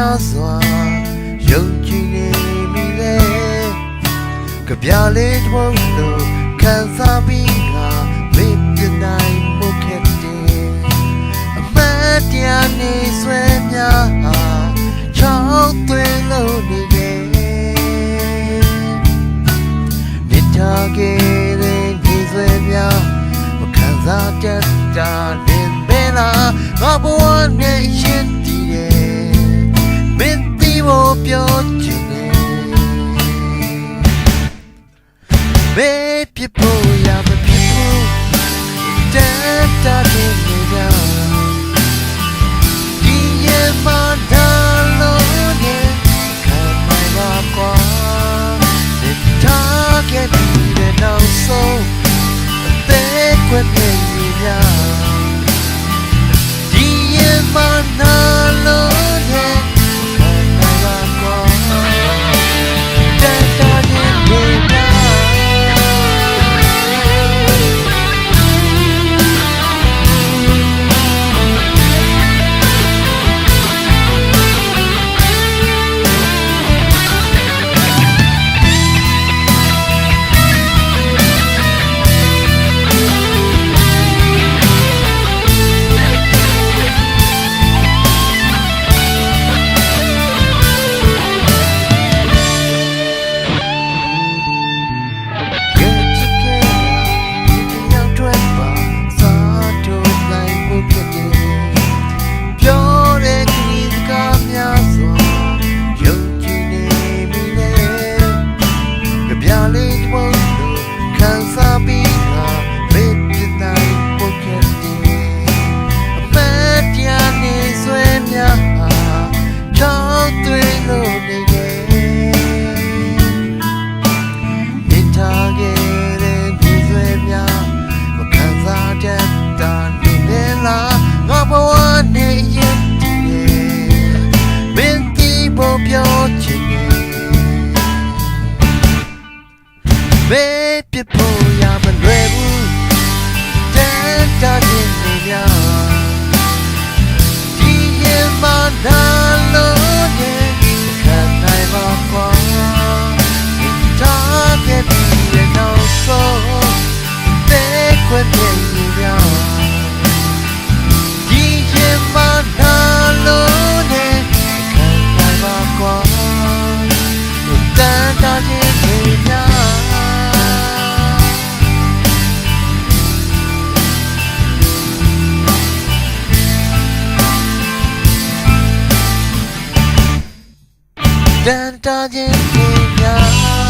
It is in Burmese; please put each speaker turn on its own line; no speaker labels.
များစွာယုံကြည်နေမိလေကြပြလေးတစ်ပုံလို့ခံစားပြီးကမေ့ပြနိုင်မှုခက်တယ်အမတ်တရားနေဆွဲများဟာချောက်သွေးလို့နေတယ်နေထားခဲ့တဲ့နေဆွဲများမခံစားတတ်တာနေမလားငါဘဝ ပဲဖြစ်ဖို့ရမဖြစ်ဘူးတန်တားတဲ့နေရာ 对不？ တန်တာခြင်းပညာ